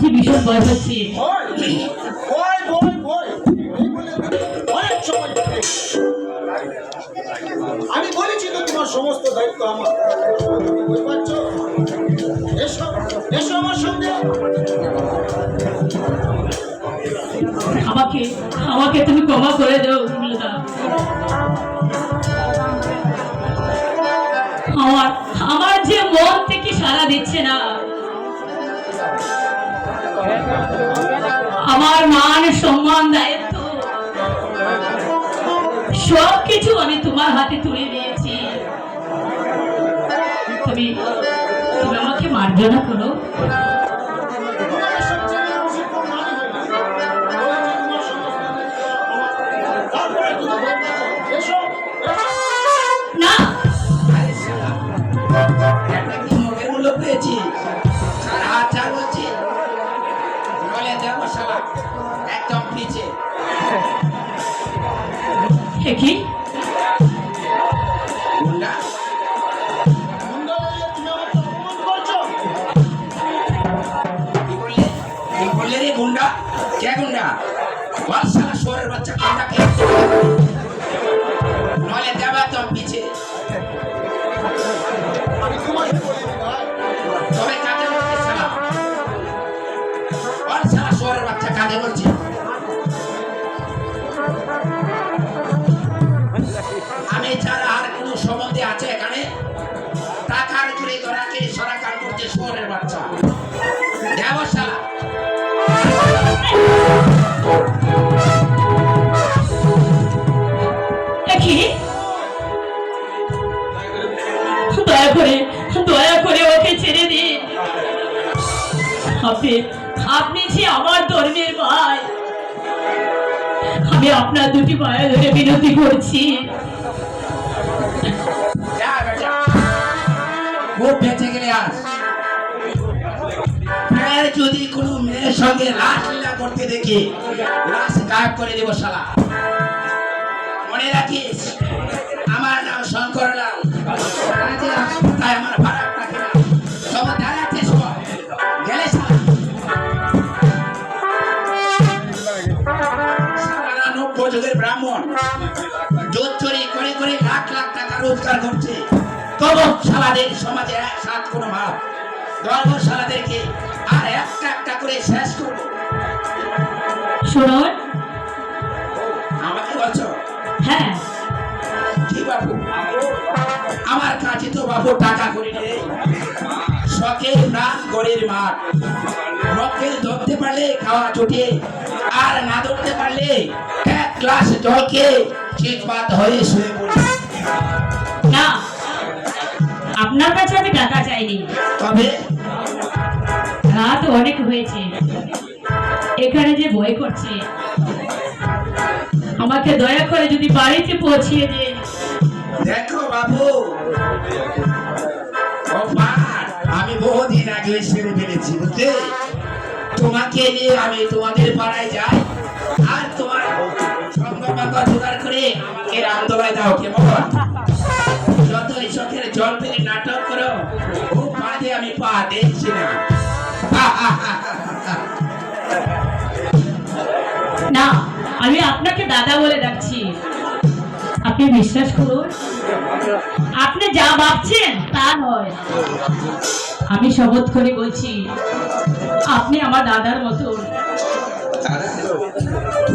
যে ভীষণ ভয় ধরে। আমি বলেছি তো তোমার সমস্ত দায়িত্ব আমার। এসো এসো আমার সঙ্গে। আমাকে আমাকে তুমি ক্ষমা করে দাও আমার আমার যে মন থেকে সারা দিচ্ছে না আমার মান সম্মান, দায়িত্ব। সব কিছু আমি তোমার হাতে তুলে দিয়েছি। তুমি তুমি আমাকে মার্জনা করো। নলে দেব শালা একদম পিছে। কি? গুন্ডা? গুন্ডা বলে কি করলে? কি করলে রে গুন্ডা? কে গুন্ডা? বল শালা শোরের বাচ্চা গুন্ডাকে। নলে দেব একদম পিছে। আমি ছাড়া আর কোন সম্বন্ধে আছে এখানে? টাকার জুড়ে করছে শোরের বাচ্চা। দেব শালা দেখি। দয়া করে দয়া করে ওকে ছেড়ে আপনি আপনি যে আমার ধর্মের ভাই আমি আপনার দুটি পায়ে ধরে বিনতি করছি। খুব বেঁচে গেলে আস যদি কোনো মেয়ের সঙ্গে লাশ লীলা করতে দেখি লাশ গায়েব করে দেবো শালা। মনে রাখিস? আমার নাম শঙ্কর যুগের ব্রাহ্মণ। জোর চুরি করে করে লাখ লাখ টাকা রোজগার করছে। তবু শালাদের সমাজে সাত কোনো ভাব। গর্ব শালাদেরকে আর একটা একটা করে শেষ করব। শুনুন আমাকে বলছো? হ্যাঁ। কি বাবু। আমার কাছে তো বাবু টাকা করি নেই। শখের প্রাণ গড়ের মাঠ। মক্কেল ধরতে পারলে খাওয়া জুটিয়ে আর না ধরতে পারলে জলকে চিৎপাত হয়ে শুয়ে পড়ি না আপনার কাছে আমি টাকা চাইনি। তবে রাত অনেক হয়েছে। এখানে যে ভয় করছে আমাকে দয়া করে যদি বাড়িতে পৌঁছিয়ে দেন। দেখো বাবু আমি বহুদিন আগে সেরে ফেলেছি বুঝতে তোমাকে নিয়ে আমি তোমাদের পাড়ায় যাই। বাঙ্গ জোগাড় করে দাও কেমন যত এই জল পেলে নাটক করো ও পাদে আমি পা দেখছি না। না, আমি আপনাকে দাদা বলে ডাকছি। আপনি বিশ্বাস করুন, আপনি যা ভাবছেন তা নয়। আমি শপথ করে বলছি, আপনি আমার দাদার মতো